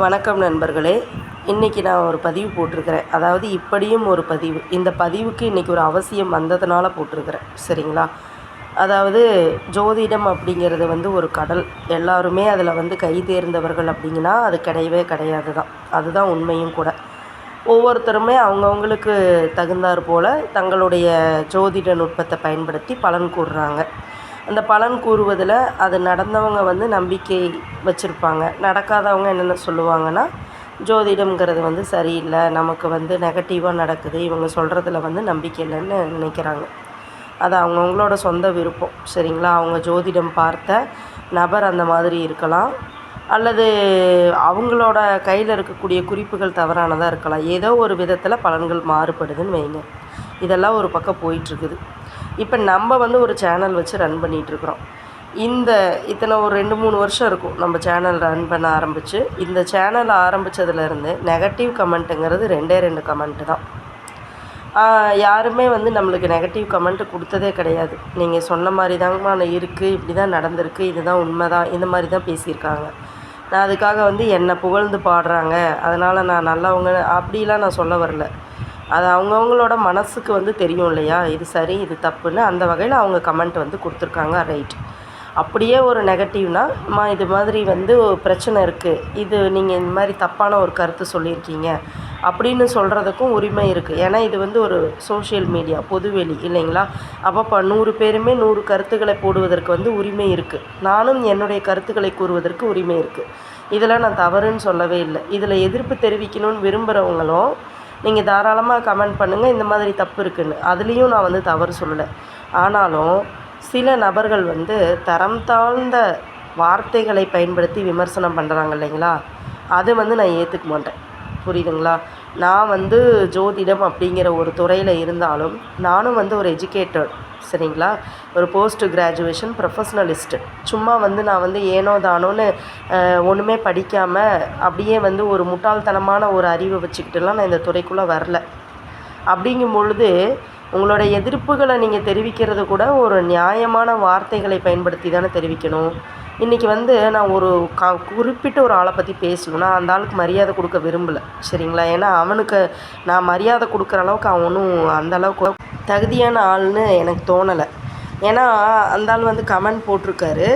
வணக்கம் நண்பர்களே. இன்றைக்கி நான் ஒரு பதிவு போட்டிருக்கிறேன். அதாவது இப்படியும் ஒரு பதிவு. இந்த பதிவுக்கு இன்றைக்கி ஒரு அவசியம் வந்ததுனால போட்டிருக்கிறேன். சரிங்களா? அதாவது ஜோதிடம் அப்படிங்கிறது வந்து ஒரு கடல். எல்லாருமே அதில் வந்து கை தேர்ந்தவர்கள் அப்படிங்கன்னா அது கிடையவே கிடையாது தான். அதுதான் உண்மையும் கூட. ஒவ்வொருத்தருமே அவங்கவுங்களுக்கு தகுந்தாற் போல் தங்களுடைய ஜோதிட நுட்பத்தை பயன்படுத்தி பலன் கூறுறாங்க. அந்த பலன் கூறுவதில் அது நடந்தவங்க வந்து நம்பிக்கை வச்சுருப்பாங்க. நடக்காதவங்க என்னென்ன சொல்லுவாங்கன்னா ஜோதிடம்ங்கிறது வந்து சரியில்லை. நமக்கு வந்து நெகட்டிவாக நடக்குது. இவங்க சொல்கிறதுல வந்து நம்பிக்கை இல்லைன்னு நினைக்கிறாங்க. அது அவங்கவுங்களோட சொந்த விருப்பம் சரிங்களா? அவங்க ஜோதிடம் பார்த்த நபர் அந்த மாதிரி இருக்கலாம். அல்லது அவங்களோட கையில் இருக்கக்கூடிய குறிப்புகள் தவறானதாக இருக்கலாம். ஏதோ ஒரு விதத்தில் பலன்கள் மாறுபடுதுன்னு வைங்க. இதெல்லாம் ஒரு பக்கம் போயிட்டுருக்குது. இப்போ நம்ம வந்து ஒரு சேனல் வச்சு ரன் பண்ணிகிட்ருக்குறோம் இந்த இத்தனை ஒரு ரெண்டு மூணு வருஷம் இருக்கும் நம்ம சேனல் ரன் பண்ண ஆரம்பித்து இந்த சேனல் ஆரம்பித்ததுலேருந்து நெகட்டிவ் கமெண்ட்டுங்கிறது ரெண்டே ரெண்டு கமெண்ட்டு தான். யாருமே வந்து நம்மளுக்கு நெகட்டிவ் கமெண்ட்டு கொடுத்ததே கிடையாது. நீங்கள் சொன்ன மாதிரி தாங்கம்மா இருக்குது இப்படி தான் நடந்திருக்கு இதுதான் உண்மை தான் இந்த மாதிரி தான் பேசியிருக்காங்க. நான் அதுக்காக வந்து என்னை புகழ்ந்து பாடுறாங்க. அதனால் நான் நல்லவங்க அப்படிலாம் நான் சொல்ல வரல. அது அவங்கவுங்களோட மனசுக்கு வந்து தெரியும் இல்லையா? இது சரி இது தப்புன்னு அந்த வகையில் அவங்க கமெண்ட் வந்து கொடுத்துருக்காங்க ரைட் அப்படியே ஒரு நெகட்டிவ்னால் அம்மா இது மாதிரி வந்து பிரச்சனை இருக்குது இது நீங்கள் இந்த மாதிரி தப்பான ஒரு கருத்து சொல்லியிருக்கீங்க. அப்படின்னு சொல்கிறதுக்கும் உரிமை இருக்குது ஏன்னா இது வந்து ஒரு சோஷியல் மீடியா பொதுவெளி இல்லைங்களா? அப்போ நூறு பேருமே நூறு கருத்துக்களை போடுவதற்கு வந்து உரிமை இருக்குது நானும் என்னுடைய கருத்துக்களை கூறுவதற்கு உரிமை இருக்குது இதெல்லாம் நான் தவறுன்னு சொல்லவே இல்லை. இதில் எதிர்ப்பு தெரிவிக்கணும்னு விரும்புகிறவங்களும் நீங்கள் தாராளமாக கமெண்ட் பண்ணுங்கள் இந்த மாதிரி தப்பு இருக்குதுன்னு அதுலேயும் நான் வந்து தவறு சொல்லலை. ஆனாலும் சில நபர்கள் வந்து தரம் தாழ்ந்த வார்த்தைகளை பயன்படுத்தி விமர்சனம் பண்ணுறாங்க இல்லைங்களா? அது வந்து நான் ஏற்றுக்க மாட்டேன். புரியுதுங்களா? நான் வந்து ஜோதிடம் அப்படிங்கிற ஒரு துறையில் இருந்தாலும் நானும் வந்து ஒரு எஜுகேட்டட் சரிங்களா? ஒரு போஸ்ட் கிராஜுவேஷன் ப்ரொஃபஷ்னலிஸ்ட்டு சும்மா வந்து நான் வந்து ஏனோ தானோன்னு ஒன்றுமே படிக்காமல் அப்படியே வந்து ஒரு முட்டாள்தனமான ஒரு அறிவை வச்சுக்கிட்டுலாம் நான் இந்த துறைக்குள்ளே வரல. அப்படிங்கும் பொழுது உங்களோட எதிர்ப்புகளை நீங்கள் தெரிவிக்கிறது கூட ஒரு நியாயமான வார்த்தைகளை பயன்படுத்தி தானே தெரிவிக்கணும். இன்றைக்கி வந்து நான் ஒரு க குறிப்பிட்ட ஒரு ஆளை பற்றி பேசணும்னா அந்த ஆளுக்கு மரியாதை கொடுக்க விரும்பலை சரிங்களா? ஏன்னா அவனுக்கு நான் மரியாதை கொடுக்குற அளவுக்கு அவனும் அந்தளவுக்கு அந்த அளவுக்கு தகுதியான ஆள்னு எனக்கு தோணலை. ஏன்னா அந்த ஆள் வந்து கமெண்ட் போட்டிருக்காரு.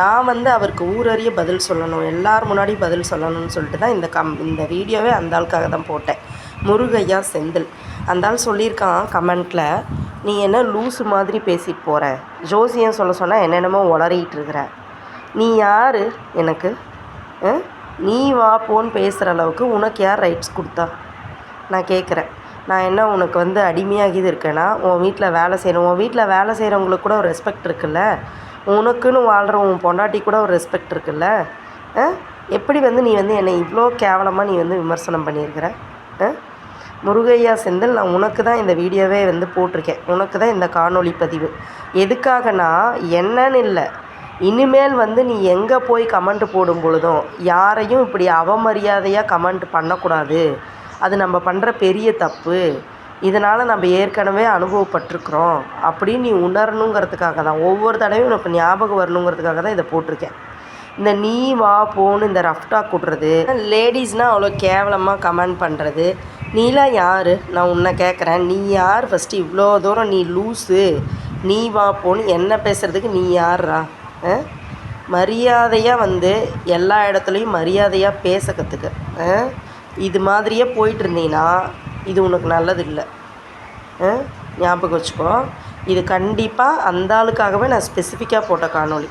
நான் வந்து அவருக்கு ஊரறிய பதில் சொல்லணும் எல்லார் முன்னாடியும் பதில் சொல்லணும்னு சொல்லிட்டு தான் இந்த கம் இந்த வீடியோவே அந்த ஆளுக்காக தான் போட்டேன். முருகையா செந்தில். அந்தால் சொல்லியிருக்கான் கமெண்ட்டில் நீ என்ன லூஸு மாதிரி பேசிட்டு போகிற ஜோசியம் சொல்ல சொன்னால் என்னென்னமோ உளறிட்டு இருக்கிற. நீ யார் எனக்கு? நீ வா போன்னு பேசுகிற அளவுக்கு உனக்கு யார் ரைட்ஸ் கொடுத்தா? நான் கேட்குறேன் நான் என்ன உனக்கு வந்து அடிமையாகிது இருக்கேன்னா உன் வீட்டில் வேலை செய்கிறேன் உன் வீட்டில் வேலை செய்கிறவங்களுக்கு கூட ஒரு ரெஸ்பெக்ட் இருக்குல்ல? உனக்குன்னு வாழ்கிற உன் பொண்டாட்டி கூட ஒரு ரெஸ்பெக்ட் இருக்குல்ல? எப்படி வந்து நீ வந்து என்னை இவ்வளோ கேவலமாக நீ வந்து விமர்சனம் பண்ணியிருக்கிற? முருகையா செந்தில் நான் உனக்கு தான் இந்த வீடியோவே வந்து போட்டிருக்கேன். உனக்கு தான் இந்த காணொளி பதிவு. எதுக்காகனா என்னன்னு இல்லை. இனிமேல் வந்து நீ எங்கே போய் கமெண்ட் போடும் பொழுதும் யாரையும் இப்படி அவமரியாதையாக கமெண்ட் பண்ணக்கூடாது. அது நம்ம பண்ணுற பெரிய தப்பு. இதனால் நம்ம ஏற்கனவே அனுபவப்பட்டிருக்கிறோம். அப்படின்னு நீ உணரணுங்கிறதுக்காக தான். ஒவ்வொரு தடவையும் உனக்கு ஞாபகம் வரணுங்கிறதுக்காக தான் இதை போட்டிருக்கேன். இந்த நீ வா போன்னு இந்த ரஃப்டாக் விட்றது. லேடிஸ்னால் அவ்வளோ கேவலமாக கமெண்ட் பண்ணுறது நீலாம் யார்? நான் உன்னை கேட்குறேன் நீ யார் ஃபஸ்ட்டு இவ்வளோ தூரம் நீ லூஸு நீ வா போன்னு என்ன பேசுகிறதுக்கு நீ யார்ரா மரியாதையாக வந்து எல்லா இடத்துலையும் மரியாதையாக பேச கற்றுக்க இது மாதிரியே போயிட்டு இருந்தீங்கன்னா இது உனக்கு நல்லது இல்லை ஞாபகம் வச்சுக்கோ. இது கண்டிப்பாக அந்த ஆளுக்காகவே நான் ஸ்பெசிஃபிக்காக போட்ட காணொளி.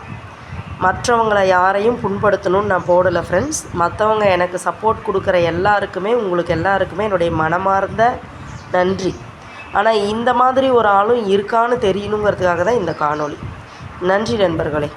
மற்றவங்களை யாரையும் புண்படுத்தணும்னு நான் போடலை ஃப்ரெண்ட்ஸ் மற்றவங்க எனக்கு சப்போர்ட் கொடுக்குற எல்லாருக்குமே உங்களுக்கு எல்லாருக்குமே என்னுடைய மனமார்ந்த நன்றி. ஆனால் இந்த மாதிரி ஒரு ஆளும் இருக்கான்னு தெரியணுங்கிறதுக்காக தான் இந்த காணொளி. நன்றி நண்பர்களே.